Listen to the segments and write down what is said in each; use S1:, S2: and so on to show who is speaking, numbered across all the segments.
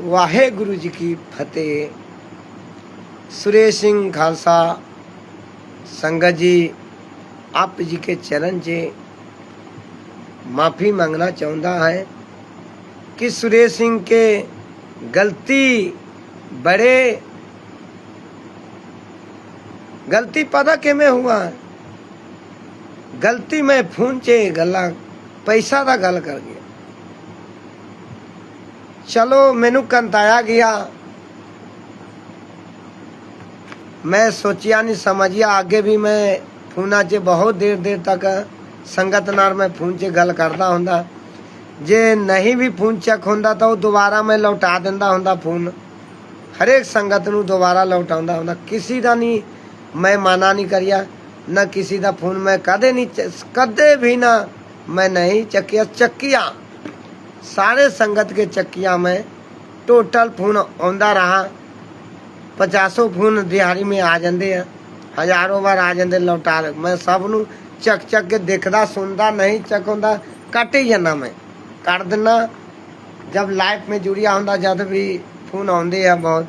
S1: वाहे गुरु जी की फतेह। सुरेश सिंह खालसा, संगत जी, आप जी के चरण से माफ़ी मांगना चाहता है कि सुरेश सिंह के गलती, बड़े गलती पता के में हुआ? गलती में फ़ोन चे गला पैसा का गल कर गया ਚਲੋ, ਮੈਨੂੰ ਕੰਤਾਇਆ ਗਿਆ। ਮੈਂ ਸੋਚਿਆ ਨਹੀਂ ਸਮਝਿਆ। ਅੱਗੇ ਵੀ ਮੈਂ ਫੋਨਾਂ 'ਚ ਬਹੁਤ ਦੇਰ ਦੇਰ ਤੱਕ ਸੰਗਤ ਨਾਲ ਮੈਂ ਫੋਨ 'ਚ ਗੱਲ ਕਰਦਾ ਹੁੰਦਾ। ਜੇ ਨਹੀਂ ਵੀ ਫੋਨ ਚੱਕ ਹੁੰਦਾ ਤਾਂ ਉਹ ਦੁਬਾਰਾ ਮੈਂ ਲੌਟਾ ਦਿੰਦਾ ਹੁੰਦਾ ਫੋਨ। ਹਰੇਕ ਸੰਗਤ ਨੂੰ ਦੁਬਾਰਾ ਲੌਟਾਉਂਦਾ ਹੁੰਦਾ। ਕਿਸੇ ਦਾ ਨਹੀਂ ਮੈਂ ਮਾਨਾ ਨਹੀਂ ਕਰਿਆ, ਨਾ ਕਿਸੇ ਦਾ ਫੋਨ ਮੈਂ ਕਦੇ ਨਹੀਂ ਕਦੇ ਵੀ ਨਾ ਮੈਂ ਨਹੀਂ ਚੱਕਿਆ ਚੱਕਿਆ। ਸਾਰੇ ਸੰਗਤ ਕੇ ਚੱਕਿਆ ਮੈਂ ਟੋਟਲ ਫੋਨ ਆਉਂਦਾ ਰਹਾ। ਪਚਾਸੋ ਫੋਨ ਦਿਹਾੜੀ ਮੇ ਆ ਜਾਂਦੇ ਆ। ਹਜ਼ਾਰੋਂ ਵਾਰ ਆ ਜਾਂਦੇ ਲੌਟਾਰ। ਮੈਂ ਸਭ ਨੂੰ ਚੱਕ ਚੱਕ ਕੇ ਦੇਖਦਾ, ਸੁਣਦਾ, ਨਹੀਂ ਚੱਕ ਕੱਟ ਹੀ ਜਾਂਦਾ ਮੈਂ। ਕੱਟ ਦਿੰਨਾ। ਜਦ ਲਾਈਫ ਮੇ ਜੁੜਿਆ ਹੁੰਦਾ, ਜਦ ਵੀ ਫੋਨ ਆਉਂਦੇ ਆ ਬਹੁਤ।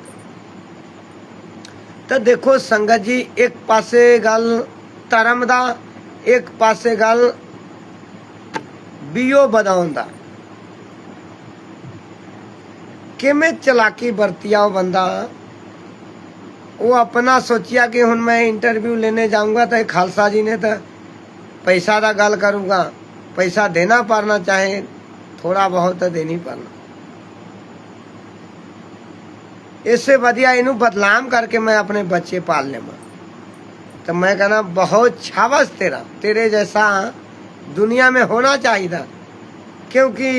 S1: ਤਾਂ ਦੇਖੋ ਸੰਗਤ ਜੀ, ਇੱਕ ਪਾਸੇ ਗੱਲ ਧਰਮ ਦਾ, ਇੱਕ ਪਾਸੇ ਗੱਲ ਬੀਓ ਵਧਾਉਣ ਦਾ। ਕਿਵੇਂ ਚਲਾਕੀ ਵਰਤਿਆ ਉਹ ਬੰਦਾ वो अपना सोचिया कि हूँ मैं इंटरव्यू लेने जाऊंगा तो खालसा जी ने तो पैसा का गल करूंगा पैसा देना पड़ना चाहे थोड़ा बहुत तो देनी पड़ना इससे बढ़िया इनू बदलाम करके मैं अपने बच्चे पाल लेवा तो मैं कहना बहुत छावस तेरा तेरे जैसा दुनिया में होना चाहिए था क्योंकि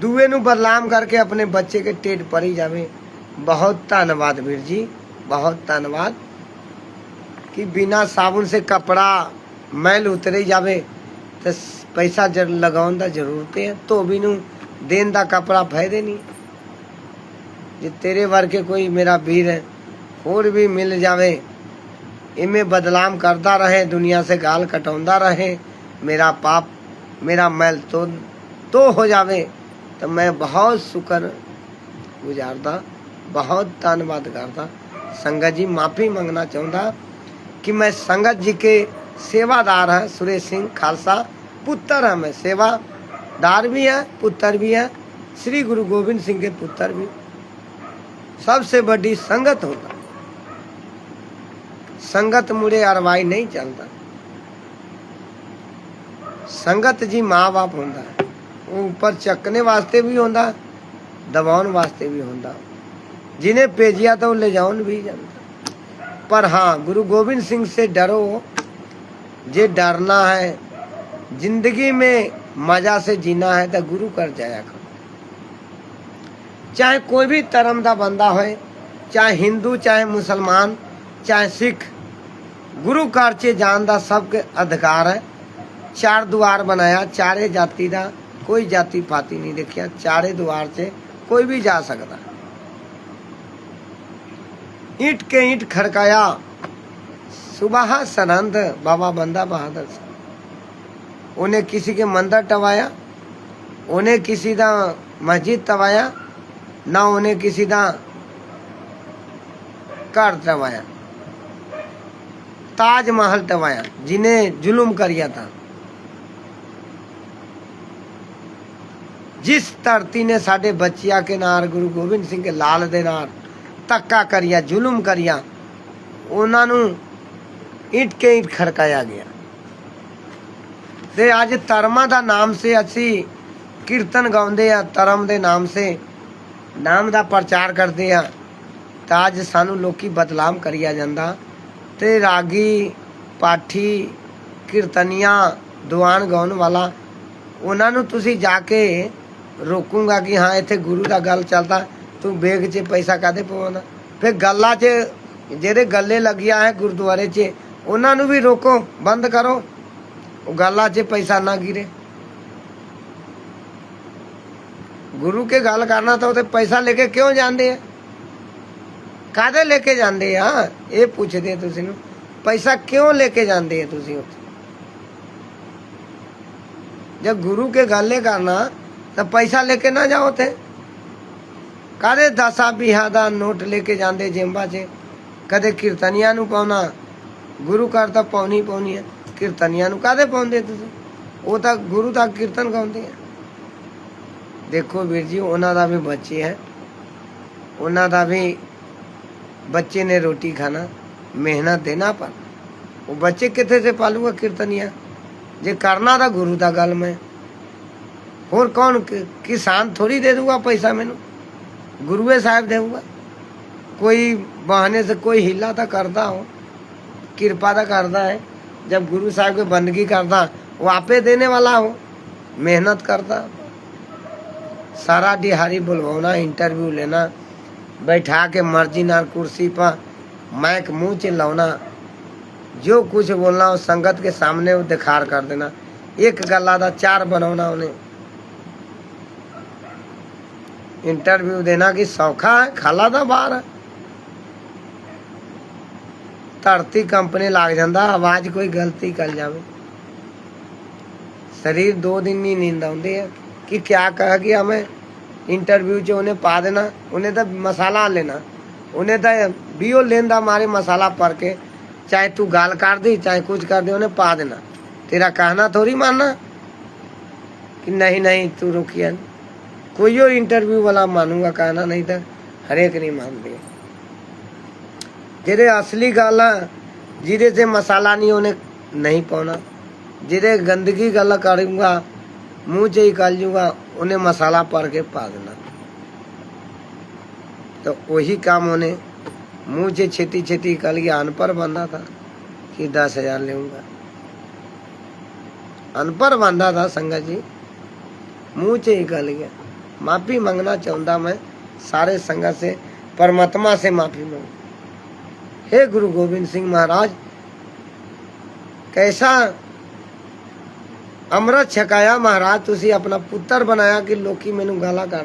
S1: ਦੂਏ ਨੂੰ ਬਦਨਾਮ ਕਰਕੇ ਆਪਣੇ ਬੱਚੇ ਕੇ ਟੇਟ ਪਰੀ ਜਾਵੇ। ਬਹੁਤ ਧੰਨਵਾਦ ਵੀਰ ਜੀ, ਬਹੁਤ ਧੰਨਵਾਦ। ਕਿ ਬਿਨਾ ਸਾਬਣ ਸੇ ਕਪੜਾ ਮੈਲ ਉਤਰੇ ਜਾਵੇ, ਤੇ ਪੈਸਾ ਜਰ ਲਗਾਉਣ ਦਾ ਜ਼ਰੂਰਤ ਹੈ, ਧੋਬੀ ਨੂੰ ਦੇਣ ਦਾ ਕਪੜਾ ਫਾਇਦੇ ਨਹੀਂ। ਜੇ ਤੇਰੇ ਵਰਗੇ ਕੋਈ ਮੇਰਾ ਵੀਰ ਹੈ, ਹੋਰ ਵੀ ਮਿਲ ਜਾਵੇ, ਇਵੇਂ ਬਦਲਾਮ ਕਰਦਾ ਰਹੇ, ਦੁਨੀਆ ਸੇ ਗਾਲ ਕਟਾਉਂਦਾ ਰਹੇ, ਮੇਰਾ ਪਾਪ, ਮੇਰਾ ਮੈਲ ਤੋਂ ਤੋ ਹੋ ਜਾਵੇ। ਤਾਂ ਮੈਂ ਬਹੁਤ ਸ਼ੁਕਰ ਗੁਜ਼ਾਰਦਾ ਬਹੁਤ ਧੰਨਵਾਦ ਕਰਦਾ ਸੰਗਤ ਜੀ ਮਾਫੀ ਮੰਗਣਾ ਚਾਹੁੰਦਾ ਕਿ ਮੈਂ ਸੰਗਤ ਜੀ ਕੇ सेवादार है सुरेश सिंह खालसा पुत्र है मैं सेवादार भी है पुत्र भी है श्री गुरु गोविंद सिंह के पुत्र भी सबसे बड़ी संगत होगा संगत मुड़े अरवाई नहीं चलता संगत जी माँ बाप होंदा है ਉੱਪਰ ਚੱਕਨੇ ਵਾਸਤੇ ਵੀ ਹੁੰਦਾ, ਦਬਾਉਣ ਵਾਸਤੇ ਵੀ ਹੁੰਦਾ। ਜਿਹਨੇ ਭੇਜਿਆ ਤਾਂ ਉਹ ਲੈ ਜਾਉਣ ਵੀ ਜਾਂਦਾ। ਪਰ ਹਾਂ, ਗੁਰੂ ਗੋਬਿੰਦ ਸਿੰਘ ਸੇ ਡਰੋ। ਜੇ ਡਰਨਾ ਹੈ, ਜ਼ਿੰਦਗੀ में ਮਜ਼ਾ ਸੇ ਜੀਣਾ ਹੈ ਤਾਂ ਗੁਰੂ ਕਰ ਜਾਇਆ ਕਰੋ। ਚਾਹੇ ਕੋਈ ਵੀ ਧਰਮ ਦਾ ਬੰਦਾ ਹੋਏ, ਚਾਹੇ ਹਿੰਦੂ, ਚਾਹੇ ਮੁਸਲਮਾਨ, ਚਾਹੇ ਸਿੱਖ, ਗੁਰੂ ਘਰ 'ਚ ਜਾਣ ਦਾ ਸਭ ਕੇ ਅਧਿਕਾਰ ਹੈ। ਚਾਰ ਦੁਆਰ ਬਣਾਇਆ, ਚਾਰੇ ਜਾਤੀ ਦਾ। कोई जाति पाति नहीं देखिया, चारे द्वार से कोई भी जा सकता ईट के ईंट खड़काया। सुबह सरहद बाबा बंदा बहादुर उन्हें किसी के मंदिर टवाया, उन्हें किसी का मस्जिद टवाया, ना उन्हें किसी का घर टवाया। ताजमहल टवाया, जिन्हें जुल्म करिया था। ਜਿਸ ਧਰਤੀ ਨੇ ਸਾਡੇ ਬੱਚਿਆਂ ਕੇ ਨਾਲ ਗੁਰੂ ਗੋਬਿੰਦ ਸਿੰਘ ਲਾਲ ਦੇ ਨਾਲ ਧੱਕਾ ਕਰਿਆ, ਜ਼ੁਲਮ ਕਰਿਆ, ਉਹਨਾਂ ਨੂੰ ਇਟ ਕੇ ਇਟ ਖੜਕਾਇਆ ਗਿਆ। ਤੇ ਅੱਜ ਧਰਮਾਂ ਦਾ ਨਾਮ ਸੇ ਅਸੀਂ ਕੀਰਤਨ ਗਾਉਂਦੇ ਆ, ਧਰਮ ਦੇ ਨਾਮ ਸੇ ਨਾਮ ਦਾ ਪ੍ਰਚਾਰ ਕਰਦੇ ਆ, ਤਾਂ ਅੱਜ ਸਾਨੂੰ ਲੋਕੀ ਬਦਲਾਮ ਕਰਿਆ ਜਾਂਦਾ। ਤੇ ਰਾਗੀ, ਪਾਠੀ, ਕੀਰਤਨੀਆਂ ਦੁਆਨ ਗਾਉਣ ਵਾਲਾ, ਉਹਨਾਂ ਨੂੰ ਤੁਸੀਂ ਜਾ ਕੇ ਰੋਕੂਗਾ ਕਿ ਹਾਂ, ਇੱਥੇ ਗੁਰੂ ਦਾ ਗੱਲ ਚੱਲਦਾ, ਤੂੰ ਬੇਗ 'ਚ ਪੈਸਾ ਕਾਦੇ ਪਵਾਉਂਦਾ। ਫਿਰ ਗੱਲਾਂ 'ਚ ਜਿਹੜੇ ਗੱਲੇ ਲੱਗਿਆ ਹੈ ਗੁਰਦੁਆਰੇ 'ਚ, ਉਹਨਾਂ ਨੂੰ ਵੀ ਰੋਕੋ, ਬੰਦ ਕਰੋ। ਉਹ ਗੱਲਾਂ 'ਚ ਪੈਸਾ ਨਾ ਗਿਰੇ। ਗੁਰੂ ਕੇ ਗੱਲ ਕਰਨਾ ਤਾਂ ਉਹਦੇ ਪੈਸਾ ਲੈ ਕੇ ਕਿਉਂ ਜਾਂਦੇ ਆ? ਕਾਦੇ ਲੈ ਕੇ ਜਾਂਦੇ ਆ? ਇਹ ਪੁੱਛਦੇ ਤੁਸੀਂ ਨੂੰ, ਪੈਸਾ ਕਿਉਂ ਲੈ ਕੇ ਜਾਂਦੇ ਆ ਤੁਸੀਂ ਉੱਥੇ? ਜੇ ਗੁਰੂ ਕੇ ਗੱਲੇ ਕਰਨਾ ਤਾਂ ਪੈਸਾ ਲੈ ਕੇ ਨਾ ਜਾਓ ਤੇ ਕਾਦੇ ਦਾਸਾ ਬਿਹਾ ਦਾ ਨੋਟ ਲੈ ਕੇ ਜਾਂਦੇ ਜੇਬਾਂ 'ਚ? ਕਦੇ ਕੀਰਤਨੀਆਂ ਨੂੰ ਪਾਉਣਾ। ਗੁਰੂ ਘਰ ਤਾਂ ਪਾਉਣੀ ਪਾਉਣੀ ਹੈ। ਕੀਰਤਨੀਆਂ ਨੂੰ ਕਾਦੇ ਪਾਉਂਦੇ ਤੁਸੀਂ? ਉਹ ਤਾਂ ਗੁਰੂ ਦਾ ਕੀਰਤਨ ਗਾਉਂਦੇ ਆ। ਦੇਖੋ ਵੀਰ ਜੀ, ਉਹਨਾਂ ਦਾ ਵੀ ਬੱਚੇ ਹੈ। ਉਹਨਾਂ ਦਾ ਵੀ ਬੱਚੇ ਨੇ ਰੋਟੀ ਖਾਣਾ, ਮਿਹਨਤ ਦੇਣਾ ਪਰ। ਉਹ ਬੱਚੇ ਕਿੱਥੇ ਸੇ ਪਾਲੂਗਾ ਕੀਰਤਨੀਆਂ? ਜੇ ਕਰਨਾ ਤਾਂ ਗੁਰੂ ਦਾ ਗੱਲ ਮੈਂ ਹੋਰ ਕੌਣ ਕਿ- ਕਿਸਾਨ ਥੋੜੀ ਦੇ ਦੂਗਾ ਪੈਸਾ ਮੈਨੂੰ ਗੁਰੂਏ ਸਾਹਿਬ ਦੇਊਗਾ ਕੋਈ ਬਹਾਨੇ से कोई हिला तो करता हो कृपा तो करता है जब गुरु साहब की बंदगी करता वो आपे देने वाला हो मेहनत करता सारा दिहाड़ी बुलवाना इंटरव्यू लेना बैठा के मर्जी नाल कुर्सी पर मैक मुंह चिल्लाना जो कुछ बोलना हो संगत के सामने वो दिखार कर देना एक गला दा चार बनाना उन्हें ਇੰਟਰਵਿਊ ਦੇਣਾ ਕਿ ਸੌਖਾ ਹੈ? ਖਾਲਾ ਦਾ ਬਾਹਰ ਧਰਤੀ ਕੰਪਨੀ ਲੱਗ ਜਾਂਦਾ, ਆਵਾਜ਼ ਕੋਈ ਗਲਤੀ ਕਰ ਜਾਵੇ। ਸਰੀਰ ਦੋ ਦਿਨ ਨਹੀਂ ਨੀਂਦ ਆਉਂਦੀ ਹੈ। ਕਿ ਕਿਆ ਕਹਾ ਕਿ ਹਮੇ ਇੰਟਰਵਿਊ 'ਚ ਉਹਨੇ ਪਾ ਦੇਣਾ, ਉਹਨੇ ਤਾਂ ਮਸਾਲਾ ਲੈਣਾ। ਉਹਨੇ ਤਾਂ ਵੀ ਉਹ ਲੈਂਦਾ ਮਾਰੇ ਮਸਾਲਾ ਪਰ ਕੇ, ਚਾਹੇ ਤੂੰ ਗੱਲ ਕਰ ਦੇ ਚਾਹੇ ਕੁਝ ਕਰ ਦੇ ਉਹਨੇ ਪਾ ਦੇਣਾ। ਤੇਰਾ ਕਹਿਣਾ ਥੋੜੀ ਮੰਨਣਾ। ਕਿ ਨਹੀਂ ਨਹੀਂ, ਤੂੰ ਰੁਕਿਆ कोई और इंटरव्यू वाला मानूँगा, कहना नहीं था। हरेक नहीं मानते। जेरे असली गल जिदे से मसाला नहीं होने नहीं पाना। जिदे गंदगी गल करूँगा, मुँह से ही कर जूँगा उन्हें मसाला पड़ के पा देना तो वही काम उन्हें मुँह से छेती छेती निकाल के अनपढ़ बंधा था कि दस हज़ार लेगा। अनपढ़ बांधा था संगत जी, मुँह से ही निकल गया। माफी मांगना चाहता मैं सारे संगत से परमात्मा से माफी मांग हे गुरु गोविंद सिंह महाराज कैसा ਅੰਮ੍ਰਿਤ ਛਕਾਇਆ ਮਹਾਰਾਜ ਤੁਸੀਂ ਆਪਣਾ ਪੁੱਤਰ ਬਣਾਇਆ ਕਿ ਲੋਕੀ ਮੈਨੂੰ ਗਾਲਾਂ ਕੱਢ